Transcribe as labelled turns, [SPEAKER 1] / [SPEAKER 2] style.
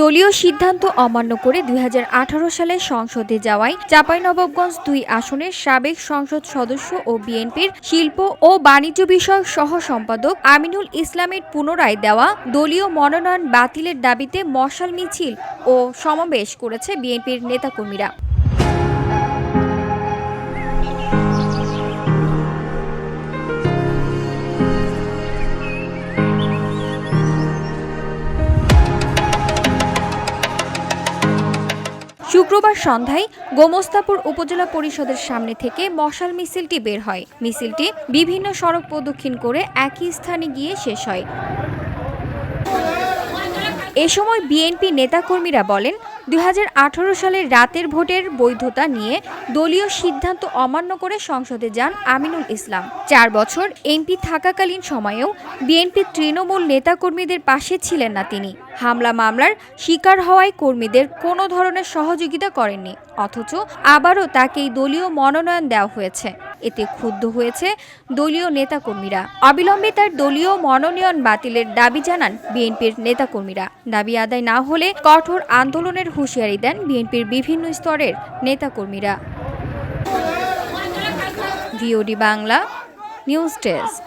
[SPEAKER 1] দলীয় সিদ্ধান্ত অমান্য করে দুই হাজার আঠারো সালে সংসদে যাওয়ায় চাঁপাইনবাবগঞ্জ দুই আসনের সাবেক সংসদ সদস্য ও বিএনপির শিল্প ও বাণিজ্য বিষয়ক সহ সম্পাদক আমিনুল ইসলামের পুনরায় দেওয়া দলীয় মনোনয়ন বাতিলের দাবিতে মশাল মিছিল ও সমাবেশ করেছে বিএনপির নেতাকর্মীরা। শুক্রবার সন্ধ্যায় গোমস্তাপুর উপজেলা পরিষদের সামনে থেকে মশাল মিছিলটি বের হয়। মিছিলটি বিভিন্ন সড়ক প্রদক্ষিণ করে একই স্থানে গিয়ে শেষ হয়। এ সময় বিএনপি নেতাকর্মীরা বলেন দুই সালের রাতের ভোটের বৈধতা নিয়ে দলীয় সিদ্ধান্ত অমান্য করে সংসদে যান আমিনুল ইসলাম। চার বছর এমপি থাকাকালীন সময়েও বিএনপি তৃণমূল নেতাকর্মীদের পাশে ছিলেন না তিনি। হামলা মামলার শিকার হওয়ায় কর্মীদের কোনো ধরনের সহযোগিতা করেননি, অথচ আবারও তাকেই দলীয় মনোনয়ন দেওয়া হয়েছে। এতে ক্ষুব্ধ হয়েছে দলীয় নেতাকর্মীরা। অবিলম্বে তার দলীয় মনোনয়ন বাতিলের দাবি জানান বিএনপির নেতাকর্মীরা। দাবি আদায় না হলে কঠোর আন্দোলনের হুঁশিয়ারি দেন বিএনপির বিভিন্ন স্তরের নেতাকর্মীরা। VOD Bangla, news desk.